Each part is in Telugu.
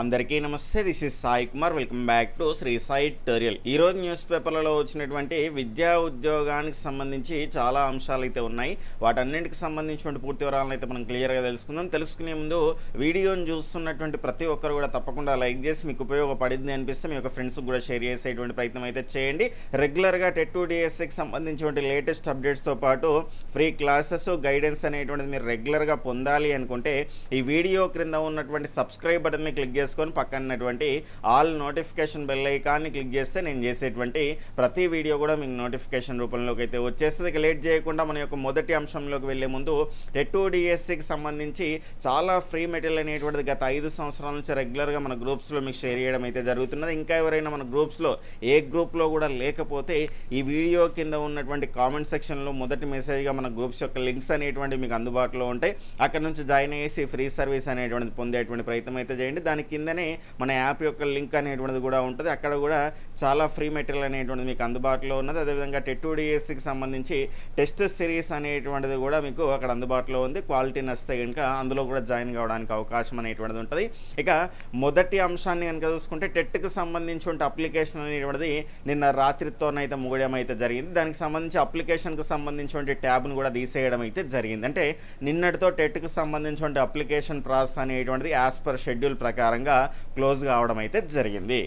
అందరికీ నమస్తే this is Sai Kumar. Welcome back to Sri Sai టోరియల్ ఈరోజు న్యూస్ పేపర్లలో వచ్చినటువంటి విద్యా ఉద్యోగానికి సంబంధించి చాలా అంశాలు అయితే ఉన్నాయి. వాటన్నింటికి సంబంధించిన పూర్తి వివరాలను అయితే మనం క్లియర్గా తెలుసుకుందాం. తెలుసుకునే ముందు వీడియోని చూస్తున్నటువంటి ప్రతి ఒక్కరు కూడా తప్పకుండా లైక్ చేసి మీకు ఉపయోగపడింది అనిపిస్తే మీ యొక్క ఫ్రెండ్స్కి కూడా షేర్ చేసేటువంటి ప్రయత్నం అయితే చేయండి. రెగ్యులర్గా టెట్ టు డిఎస్సికి సంబంధించినటువంటి లేటెస్ట్ అప్డేట్స్తో పాటు ఫ్రీ క్లాసెస్ గైడెన్స్ అనేటువంటిది మీరు రెగ్యులర్గా పొందాలి అనుకుంటే ఈ వీడియో క్రింద ఉన్నటువంటి సబ్స్క్రైబ్ బటన్ని క్లిక్ చేసుకొని పక్కనటువంటి ఆల్ నోటిఫికేషన్ బెల్ ఐకాన్ని క్లిక్ చేస్తే నేను చేసేటువంటి ప్రతి వీడియో కూడా మీకు నోటిఫికేషన్ రూపంలోకి అయితే వచ్చేస్తుంది లేట్ చేయకుండా మన యొక్క మొదటి అంశంలోకి వెళ్ళే ముందు టెట్ డిఎస్సికి సంబంధించి చాలా ఫ్రీ మెటీరియల్ అనేటువంటిది గత ఐదు సంవత్సరాల నుంచి రెగ్యులర్గా మన గ్రూప్స్లో మీకు షేర్ చేయడం అయితే జరుగుతున్నది. ఇంకా ఎవరైనా మన గ్రూప్స్లో ఏ గ్రూప్లో కూడా లేకపోతే ఈ వీడియో కింద ఉన్నటువంటి కామెంట్ సెక్షన్లో మొదటి మెసేజ్గా మన గ్రూప్స్ యొక్క లింక్స్ అనేటువంటి మీకు అందుబాటులో ఉంటాయి. అక్కడ నుంచి జాయిన్ అయ్యేసి ఫ్రీ సర్వీస్ అనేటువంటిది పొందేటువంటి ప్రయత్నం అయితే చేయండి. దానికి కిందనే మన యాప్ యొక్క లింక్ అనేటువంటిది కూడా ఉంటుంది. అక్కడ కూడా చాలా ఫ్రీ మెటీరియల్ అనేటువంటిది మీకు అందుబాటులో ఉన్నది. అదేవిధంగా టెట్ డిఎస్సికి సంబంధించి టెస్ట్ సిరీస్ అనేటువంటిది కూడా మీకు అక్కడ అందుబాటులో ఉంది. క్వాలిటీ నచ్చితే కనుక అందులో కూడా జాయిన్ కావడానికి అవకాశం అనేటువంటిది ఉంటుంది. ఇక మొదటి అంశాన్ని కనుక చూసుకుంటే టెట్కి సంబంధించిన అప్లికేషన్ అనేటువంటిది నిన్న రాత్రితోనైతే ముగడం అయితే జరిగింది. దానికి సంబంధించి అప్లికేషన్కి సంబంధించిన ట్యాబ్ను కూడా తీసేయడం అయితే జరిగింది. అంటే నిన్నటితో టెట్కి సంబంధించిన అప్లికేషన్ ప్రాసెస్ అనేటువంటిది యాజ్ పర్ షెడ్యూల్ ప్రకారం క్లోజ్ కావడం అయితే జరిగింది.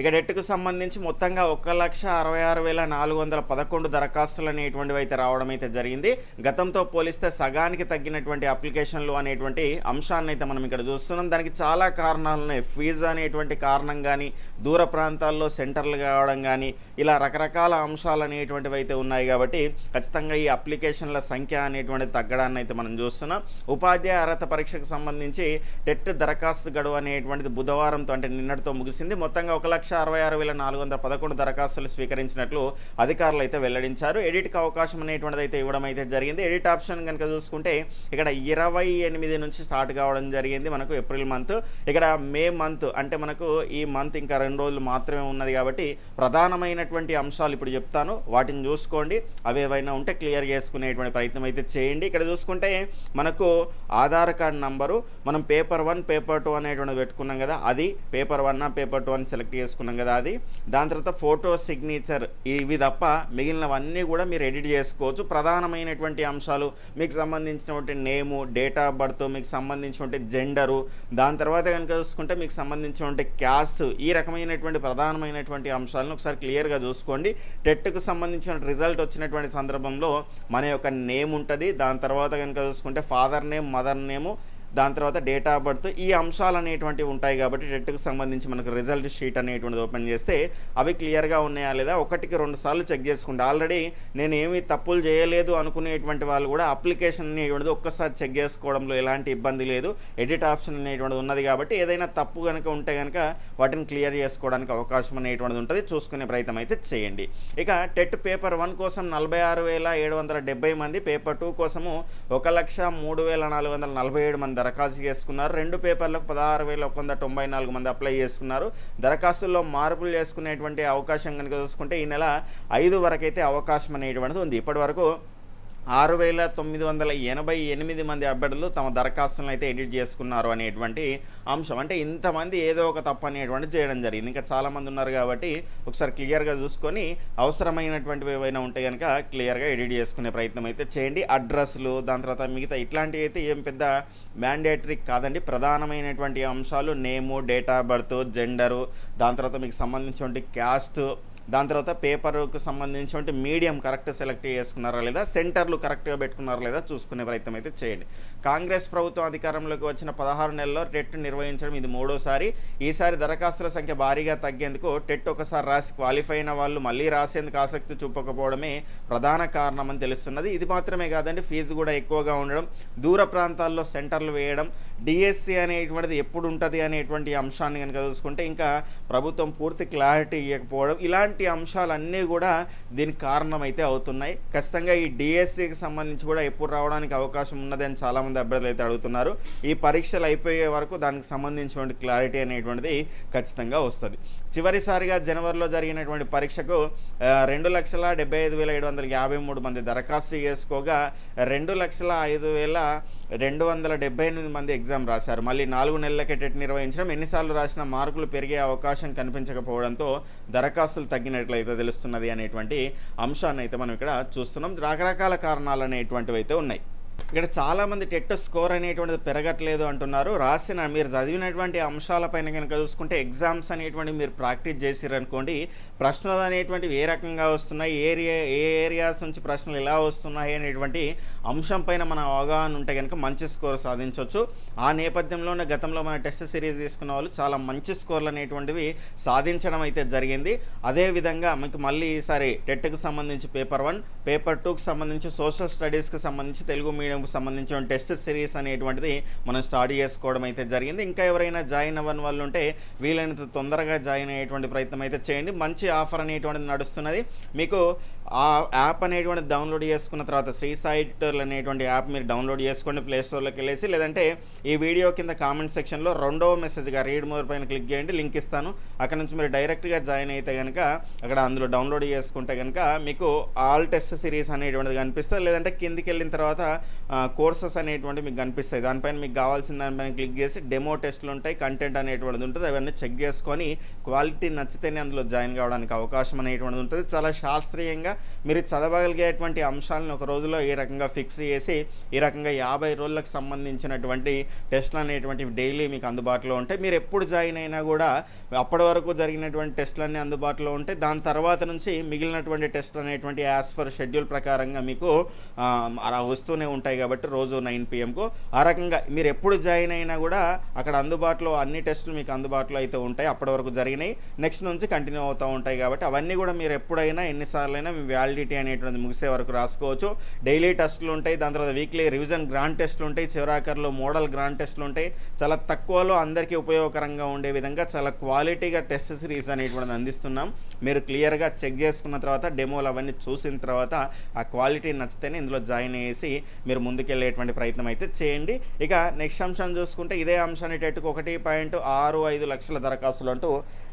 ఇక డెట్కు సంబంధించి మొత్తంగా ఒక లక్ష అరవై ఆరు వేల నాలుగు వందల పదకొండు దరఖాస్తులు అనేటువంటివి అయితే రావడం అయితే జరిగింది. గతంతో పోలిస్తే సగానికి తగ్గినటువంటి అప్లికేషన్లు అనేటువంటి అంశాన్ని అయితే మనం ఇక్కడ చూస్తున్నాం. దానికి చాలా కారణాలు ఉన్నాయి. ఫీజు అనేటువంటి కారణం కానీ దూర ప్రాంతాల్లో సెంటర్లు కావడం కానీ ఇలా రకరకాల అంశాలు అనేటువంటివి అయితే ఉన్నాయి కాబట్టి ఖచ్చితంగా ఈ అప్లికేషన్ల సంఖ్య అనేటువంటిది తగ్గడాన్ని అయితే మనం చూస్తున్నాం. ఉపాధ్యాయ అర్హత పరీక్షకు సంబంధించి టెట్ దరఖాస్తు గడువు అనేటువంటిది బుధవారంతో అంటే నిన్నటితో ముగిసింది. మొత్తంగా ఒక లక్ష లక్ష అరవై ఆరు వేల నాలుగు వందల పదకొండు దరఖాస్తులు స్వీకరించినట్లు అధికారులు అయితే వెల్లడించారు. ఎడిట్కి అవకాశం అనేటువంటిది అయితే ఇవ్వడం అయితే జరిగింది. ఎడిట్ ఆప్షన్ కనుక చూసుకుంటే ఇక్కడ ఇరవై ఎనిమిది నుంచి స్టార్ట్ కావడం జరిగింది మనకు ఏప్రిల్ మంత్ ఇక్కడ మే మంత్ అంటే మనకు ఈ మంత్ ఇంకా రెండు రోజులు మాత్రమే ఉన్నది కాబట్టి ప్రధానమైనటువంటి అంశాలు ఇప్పుడు చెప్తాను. వాటిని చూసుకోండి. అవి ఏవైనా ఉంటే క్లియర్ చేసుకునేటువంటి ప్రయత్నం అయితే చేయండి. ఇక్కడ చూసుకుంటే మనకు ఆధార్ కార్డ్ నంబరు మనం పేపర్ వన్ పేపర్ టూ అనేటువంటిది పెట్టుకున్నాం కదా అది పేపర్ వన్ పేపర్ టూ అని సెలెక్ట్ చేసుకున్నాం కదా అది. దాని తర్వాత ఫోటో సిగ్నేచర్ ఇవి తప్ప మిగిలినవన్నీ కూడా మీరు ఎడిట్ చేసుకోవచ్చు. ప్రధానమైనటువంటి అంశాలు మీకు సంబంధించినటువంటి నేము డేట్ ఆఫ్ బర్త్ మీకు సంబంధించినటువంటి జెండరు దాని తర్వాత కనుక చూసుకుంటే మీకు సంబంధించినటువంటి క్యాస్ట్ ఈ రకమైనటువంటి ప్రధానమైనటువంటి అంశాలను ఒకసారి క్లియర్గా చూసుకోండి. టెట్కు సంబంధించిన రిజల్ట్ వచ్చినటువంటి సందర్భంలో మన యొక్క నేమ్ ఉంటుంది. దాని తర్వాత కనుక చూసుకుంటే ఫాదర్ నేమ్ మదర్ నేము దాని తర్వాత డేట్ ఆఫ్ బర్త్ ఈ అంశాలు అనేటువంటివి ఉంటాయి కాబట్టి టెట్కి సంబంధించి మనకు రిజల్ట్ షీట్ అనేటువంటిది ఓపెన్ చేస్తే అవి క్లియర్గా ఉన్నాయా లేదా ఒకటికి రెండు సార్లు చెక్ చేసుకుంటే ఆల్రెడీ నేను ఏమీ తప్పులు చేయలేదు అనుకునేటువంటి వాళ్ళు కూడా అప్లికేషన్ అనేటువంటిది ఒక్కసారి చెక్ చేసుకోవడంలో ఎలాంటి ఇబ్బంది లేదు. ఎడిట్ ఆప్షన్ అనేటువంటిది ఉన్నది కాబట్టి ఏదైనా తప్పు కనుక ఉంటే కనుక వాటిని క్లియర్ చేసుకోవడానికి అవకాశం అనేటువంటిది ఉంటుంది. చూసుకునే ప్రయత్నం అయితే చేయండి. ఇక టెట్ పేపర్ వన్ కోసం నలభై ఆరు వేల ఏడు వందల డెబ్బై మంది పేపర్ టూ కోసము ఒక లక్ష మూడు వేల నాలుగు వందల నలభై ఏడు మంది దరఖాస్తు చేసుకున్నారు. రెండు పేపర్లకు పదహారు వేల ఒక వంద తొంభై నాలుగు మంది అప్లై చేసుకున్నారు. దరఖాస్తుల్లో మార్పులు చేసుకునేటువంటి అవకాశం కనుక చూసుకుంటే ఈ నెల ఐదు వరకైతే అవకాశం అనేటువంటిది ఉంది. ఇప్పటి వరకు ఆరు వేల తొమ్మిది వందల ఎనభై ఎనిమిది మంది అభ్యర్థులు తమ దరఖాస్తులను అయితే ఎడిట్ చేసుకున్నారు అనేటువంటి అంశం. అంటే ఇంతమంది ఏదో ఒక తప్పు అనేటువంటి చేయడం జరిగింది. ఇంకా చాలామంది ఉన్నారు కాబట్టి ఒకసారి క్లియర్గా చూసుకొని అవసరమైనటువంటివి ఏవైనా ఉంటే కనుక క్లియర్గా ఎడిట్ చేసుకునే ప్రయత్నం అయితే చేయండి. అడ్రస్లు దాని తర్వాత మిగతా ఇట్లాంటివి అయితే ఏం పెద్ద మ్యాండేటరీ కాదండి. ప్రధానమైనటువంటి అంశాలు name date of birth gender దాని తర్వాత మీకు సంబంధించినటువంటి క్యాస్ట్ దాని తర్వాత పేపర్కు సంబంధించినటువంటి మీడియం కరెక్ట్ సెలెక్ట్ చేసుకున్నారా లేదా సెంటర్లు కరెక్ట్గా పెట్టుకున్నారా లేదా చూసుకునే ప్రయత్నం అయితే చేయండి. కాంగ్రెస్ ప్రభుత్వం అధికారంలోకి వచ్చిన పదహారు నెలల్లో టెట్ నిర్వహించడం ఇది మూడోసారి. ఈసారి దరఖాస్తుల సంఖ్య భారీగా తగ్గేందుకు టెట్ ఒకసారి రాసి క్వాలిఫై అయిన వాళ్ళు మళ్ళీ రాసేందుకు ఆసక్తి చూపకపోవడమే ప్రధాన కారణం అని తెలుస్తున్నది. ఇది మాత్రమే కాదండి ఫీజు కూడా ఎక్కువగా ఉండడం దూర ప్రాంతాల్లో సెంటర్లు వేయడం డిఎస్సి అనేటువంటిది ఎప్పుడు ఉంటుంది అనేటువంటి అంశాన్ని కనుక చూసుకుంటే ఇంకా ప్రభుత్వం పూర్తి క్లారిటీ ఇవ్వకపోవడం ఇలాంటి అంశాలన్నీ కూడా దీనికి కారణమైతే అవుతున్నాయి. ఖచ్చితంగా ఈ డిఎస్సికి సంబంధించి కూడా ఎప్పుడు రావడానికి అవకాశం ఉన్నదని చాలామంది అభ్యర్థులు అయితే అడుగుతున్నారు. ఈ పరీక్షలు అయిపోయే వరకు దానికి సంబంధించినటువంటి క్లారిటీ అనేటువంటిది ఖచ్చితంగా వస్తుంది. చివరిసారిగా జనవరిలో జరిగినటువంటి పరీక్షకు రెండు లక్షల డెబ్బై ఐదు వేల ఏడు వందల యాభై మూడు మంది దరఖాస్తు చేసుకోగా రెండు లక్షల ఐదు వేల రెండు వందల డెబ్బై ఎనిమిది మంది ఎగ్జామ్ రాశారు. మళ్ళీ నాలుగు నెలలకే టెట్ నిర్వహించడం ఎన్నిసార్లు రాసిన మార్కులు పెరిగే అవకాశం కనిపించకపోవడంతో దరఖాస్తులు తగ్గినట్లయితే తెలుస్తున్నది అనేటువంటి అంశాన్ని అయితే మనం ఇక్కడ చూస్తున్నాం. రకరకాల కారణాలు అనేటువంటివి అయితే ఉన్నాయి. ఇక్కడ చాలామంది టెట్ స్కోర్ అనేటువంటిది పెరగట్లేదు అంటున్నారు. రాసిన మీరు చదివినటువంటి అంశాలపైన కనుక చూసుకుంటే ఎగ్జామ్స్ అనేటువంటి మీరు ప్రాక్టీస్ చేసిరనుకోండి ప్రశ్నలు అనేటువంటివి ఏ రకంగా వస్తున్నాయి ఏ ఏరియా ఏ ఏరియాస్ నుంచి ప్రశ్నలు ఎలా వస్తున్నాయి అనేటువంటి అంశం పైన మన అవగాహన ఉంటే కనుక మంచి స్కోర్ సాధించవచ్చు ఆ నేపథ్యంలోనే గతంలో మన టెస్ట్ సిరీస్ తీసుకున్న వాళ్ళు చాలా మంచి స్కోర్లు అనేటువంటివి సాధించడం అయితే జరిగింది. అదేవిధంగా మీకు మళ్ళీ ఈసారి టెట్కి సంబంధించి పేపర్ వన్ పేపర్ టూకి సంబంధించి సోషల్ స్టడీస్కి సంబంధించి తెలుగు మీడియంకు సంబంధించిన టెస్ట్ సిరీస్ అనేటువంటిది మనం స్టార్ట్ చేసుకోవడం అయితే జరిగింది. ఇంకా ఎవరైనా జాయిన్ అవ్వని వాళ్ళు ఉంటే వీలైనంత తొందరగా జాయిన్ అయ్యేటువంటి ప్రయత్నం అయితే చేయండి. మంచి ఆఫర్ అనేటువంటిది నడుస్తున్నది. మీకు ఆ యాప్ అనేటువంటి డౌన్లోడ్ చేసుకున్న తర్వాత శ్రీ సైటర్ అనేటువంటి యాప్ మీరు డౌన్లోడ్ చేసుకోండి ప్లే స్టోర్లోకి వెళ్ళేసి లేదంటే ఈ వీడియో కింద కామెంట్ సెక్షన్లో రెండవ మెసేజ్గా రీడ్ మోర్ పైన క్లిక్ చేయండి లింక్ ఇస్తాను. అక్కడ నుంచి మీరు డైరెక్ట్గా జాయిన్ అయితే కనుక అక్కడ అందులో డౌన్లోడ్ చేసుకుంటే కనుక మీకు ఆల్ టెస్ట్ సిరీస్ అనేటువంటిది కనిపిస్తుంది. లేదంటే కిందికి వెళ్ళిన తర్వాత కోర్సెస్ అనేటువంటి మీకు కనిపిస్తాయి. దానిపైన మీకు కావాల్సిన దానిపైన క్లిక్ చేసి డెమో టెస్ట్లు ఉంటాయి కంటెంట్ అనేటువంటిది ఉంటుంది. అవన్నీ చెక్ చేసుకొని క్వాలిటీ నచ్చితేనే అందులో జాయిన్ కావడానికి అవకాశం అనేటువంటిది ఉంటుంది. చాలా శాస్త్రీయంగా మీరు చదవగలిగేటువంటి అంశాలను ఒక రోజులో ఈ రకంగా ఫిక్స్ చేసి ఈ రకంగా యాభై రోజులకు సంబంధించినటువంటి టెస్ట్లు అనేటువంటివి డైలీ మీకు అందుబాటులో ఉంటాయి. మీరు ఎప్పుడు జాయిన్ అయినా కూడా అప్పటి వరకు జరిగినటువంటి టెస్ట్లన్నీ అందుబాటులో ఉంటాయి. దాని తర్వాత నుంచి మిగిలినటువంటి టెస్ట్లు అనేటువంటి యాజ్ ఫర్ షెడ్యూల్ ప్రకారంగా మీకు అలా వస్తూనే ఉంటాయి కాబట్టి రోజు నైన్ పిఎంకు ఆ రకంగా మీరు ఎప్పుడు జాయిన్ అయినా కూడా అక్కడ అందుబాటులో అన్ని టెస్టులు మీకు అందుబాటులో అయితే ఉంటాయి. అప్పటి వరకు జరిగినాయి. నెక్స్ట్ నుంచి కంటిన్యూ అవుతూ ఉంటాయి కాబట్టి అవన్నీ కూడా మీరు ఎప్పుడైనా ఎన్నిసార్లు అయినా మీ వ్యాలిడిటీ అనేటువంటిది ముగిసే వరకు రాసుకోవచ్చు. డైలీ టెస్టులు ఉంటాయి. దాని తర్వాత వీక్లీ రివిజన్ గ్రాండ్ టెస్టులు ఉంటాయి. చివరాఖరిలో మోడల్ గ్రాండ్ టెస్టులు ఉంటాయి. చాలా తక్కువలో అందరికీ ఉపయోగకరంగా ఉండే విధంగా చాలా క్వాలిటీగా టెస్ట్ సిరీస్ అనేటువంటిది అందిస్తున్నాం. మీరు క్లియర్గా చెక్ చేసుకున్న తర్వాత డెమోలు అవన్నీ చూసిన తర్వాత ఆ క్వాలిటీ నచ్చితేనే ఇందులో జాయిన్ చేసి మీరు ముందుకెళ్ళేటువంటి ప్రయత్నం అయితే చేయండి. ఇక నెక్స్ట్ అంశం చూసుకుంటే ఇదే అంశాన్ని టెట్కు ఒకటి పాయింట్ ఆరు ఐదు లక్షల దరఖాస్తులు అంటూ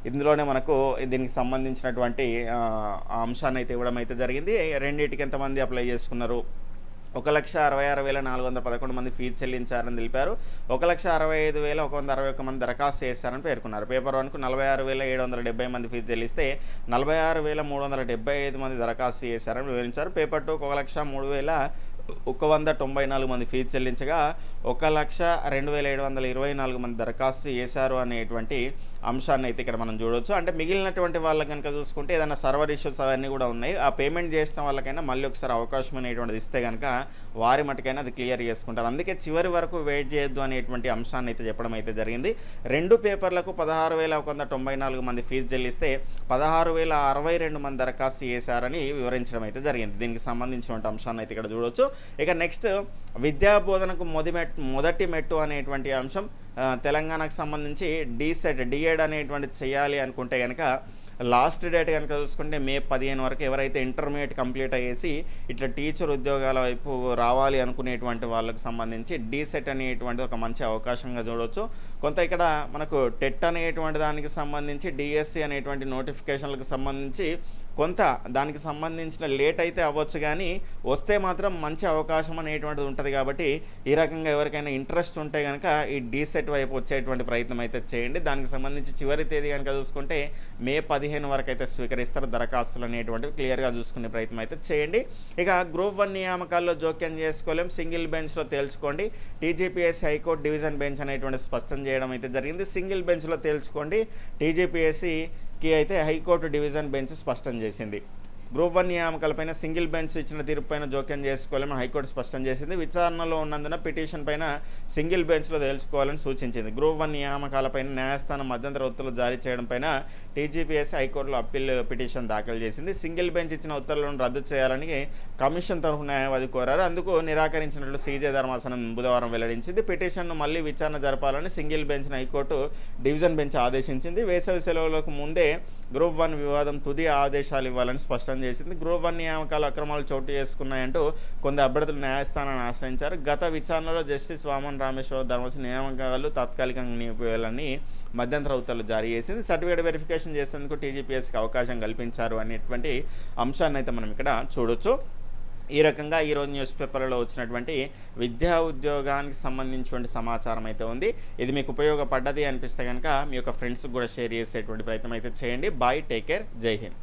ఇందులోనే మనకు దీనికి సంబంధించినటువంటి అంశాన్ని అయితే ఇవ్వడం అయితే జరిగింది. రెండింటికి ఎంతమంది అప్లై చేసుకున్నారు? ఒక లక్ష అరవై ఆరు వేల నాలుగు వందల పదకొండు మంది ఫీజు చెల్లించారని తెలిపారు. ఒక లక్ష అరవై ఐదు వేల ఒక వంద అరవై ఒక్క మంది దరఖాస్తు చేశారని పేర్కొన్నారు. పేపర్ వన్కు నలభై ఆరు వేల ఏడు వందల డెబ్బై మంది ఫీజు చెల్లిస్తే నలభై ఆరు వేల మూడు వందల డెబ్బై ఐదు మంది దరఖాస్తు చేశారని వివరించారు. పేపర్ టూకు ఒక లక్ష మూడు వేల ఒక వంద తొంభై నాలుగు మంది ఫీజు చెల్లించగా ఒక లక్ష రెండు వేల ఏడు వందల ఇరవై నాలుగు మంది దరఖాస్తు చేశారు అనేటువంటి అంశాన్ని అయితే ఇక్కడ మనం చూడవచ్చు అంటే మిగిలినటువంటి వాళ్ళకి కనుక చూసుకుంటే ఏదైనా సర్వర్ ఇష్యూస్ అవన్నీ కూడా ఉన్నాయి. ఆ పేమెంట్ చేసిన వాళ్ళకైనా మళ్ళీ ఒకసారి అవకాశం అనేటువంటిది ఇస్తే కనుక వారి మటుకైనా అది క్లియర్ చేసుకుంటారు. అందుకే చివరి వరకు వెయిట్ చేయొద్దు అనేటువంటి అంశాన్ని అయితే చెప్పడం అయితే జరిగింది. రెండు పేపర్లకు పదహారు వేల ఒక వంద తొంభై నాలుగు మంది ఫీజు చెల్లిస్తే పదహారు వేల అరవై రెండు మంది దరఖాస్తు చేశారని వివరించడం అయితే జరిగింది. దీనికి సంబంధించినటువంటి అంశాన్ని అయితే ఇక్కడ చూడవచ్చు ఇక నెక్స్ట్ విద్యా బోధనకు మొదటి మెట్ మొదటి మెట్టు అనేటువంటి అంశం తెలంగాణకు సంబంధించి డీసెట్ డిఎడ్ అనేటువంటి చేయాలి అనుకుంటే కనుక లాస్ట్ డేట్ కనుక చూసుకుంటే మే పదిహేను వరకు ఎవరైతే ఇంటర్మీడియట్ కంప్లీట్ అయ్యేసి ఇట్లా టీచర్ ఉద్యోగాల వైపు రావాలి అనుకునేటువంటి వాళ్ళకి సంబంధించి డీసెట్ అనేటువంటి ఒక మంచి అవకాశంగా చూడవచ్చు కొంత ఇక్కడ మనకు టెట్ అనేటువంటి దానికి సంబంధించి డిఎస్సి అనేటువంటి నోటిఫికేషన్లకు సంబంధించి కొంత దానికి సంబంధించిన లేట్ అయితే అవ్వచ్చు కానీ వస్తే మాత్రం మంచి అవకాశం అనేటువంటిది ఉంటుంది కాబట్టి ఈ రకంగా ఎవరికైనా ఇంట్రెస్ట్ ఉంటే కనుక ఈ డీసెట్ వైపు వచ్చేటువంటి ప్రయత్నం అయితే చేయండి. దానికి సంబంధించి చివరి తేదీ కనుక చూసుకుంటే మే పదిహేను వరకు అయితే స్వీకరిస్తారు దరఖాస్తులు అనేటువంటివి. క్లియర్గా చూసుకునే ప్రయత్నం అయితే చేయండి. ఇక గ్రూప్ వన్ నియామకాల్లో జోక్యం చేసుకోలేం. సింగిల్ బెంచ్లో తేల్చుకోండి. TGPSC high court division bench అనేటువంటి స్పష్టం చేయడం అయితే జరిగింది. సింగిల్ బెంచ్లో తేల్చుకోండి. కి అయితే హైకోర్టు డివిజన్ బెంచ్ స్పష్టం చేసింది. గ్రూప్ వన్ నియామకాలపైన సింగిల్ బెంచ్ ఇచ్చిన తీర్పుపైన జోక్యం చేసుకోవాలని హైకోర్టు స్పష్టం చేసింది. విచారణలో ఉన్నందున పిటిషన్ పైన సింగిల్ బెంచ్లో తేల్చుకోవాలని సూచించింది. గ్రూప్ వన్ నియామకాలపైన న్యాయస్థానం మధ్యంతర ఉత్తర్వులు జారీ చేయడం పైన టీజీపీఎస్ హైకోర్టులో అప్పీల్ పిటిషన్ దాఖలు చేసింది. సింగిల్ బెంచ్ ఇచ్చిన ఉత్తర్వులను రద్దు చేయాలని కమిషన్ తరఫు న్యాయవాది కోరారు. అందుకు నిరాకరించినట్లు సీజే ధర్మాసనం బుధవారం వెల్లడించింది. పిటిషన్ను మళ్ళీ విచారణ జరపాలని సింగిల్ బెంచ్ను హైకోర్టు డివిజన్ బెంచ్ ఆదేశించింది. వేసవి సెలవులకు ముందే గ్రూప్ వన్ వివాదం తుది ఆదేశాలు ఇవ్వాలని స్పష్టం చేసింది. గ్రూప్ వన్ నియామకాలు అక్రమాలు చోటు చేసుకున్నాయంటూ కొందరు అభ్యర్థులు న్యాయస్థానాన్ని ఆశ్రయించారు. గత విచారణలో జస్టిస్ వామన్ రామేశ్వర ధర్మస్ నియామకాలు తాత్కాలికంగా నిలిపివేయాలని మధ్యంతర ఉత్తర్వులు జారీ చేసింది. సర్టిఫికేట్ వెరిఫికేషన్ చేసేందుకు టీజీపీఎస్కి అవకాశం కల్పించారు అనేటువంటి అంశాన్ని అయితే మనం ఇక్కడ చూడొచ్చు. ఈ రకంగా ఈరోజు న్యూస్ పేపర్లో వచ్చినటువంటి విద్యా ఉద్యోగానికి సంబంధించినటువంటి సమాచారం అయితే ఉంది. ఇది మీకు ఉపయోగపడ్డది అనిపిస్తే కనుక మీ యొక్క ఫ్రెండ్స్కి కూడా షేర్ చేసేటువంటి ప్రయత్నం అయితే చేయండి. Bye take care. Jai Hind.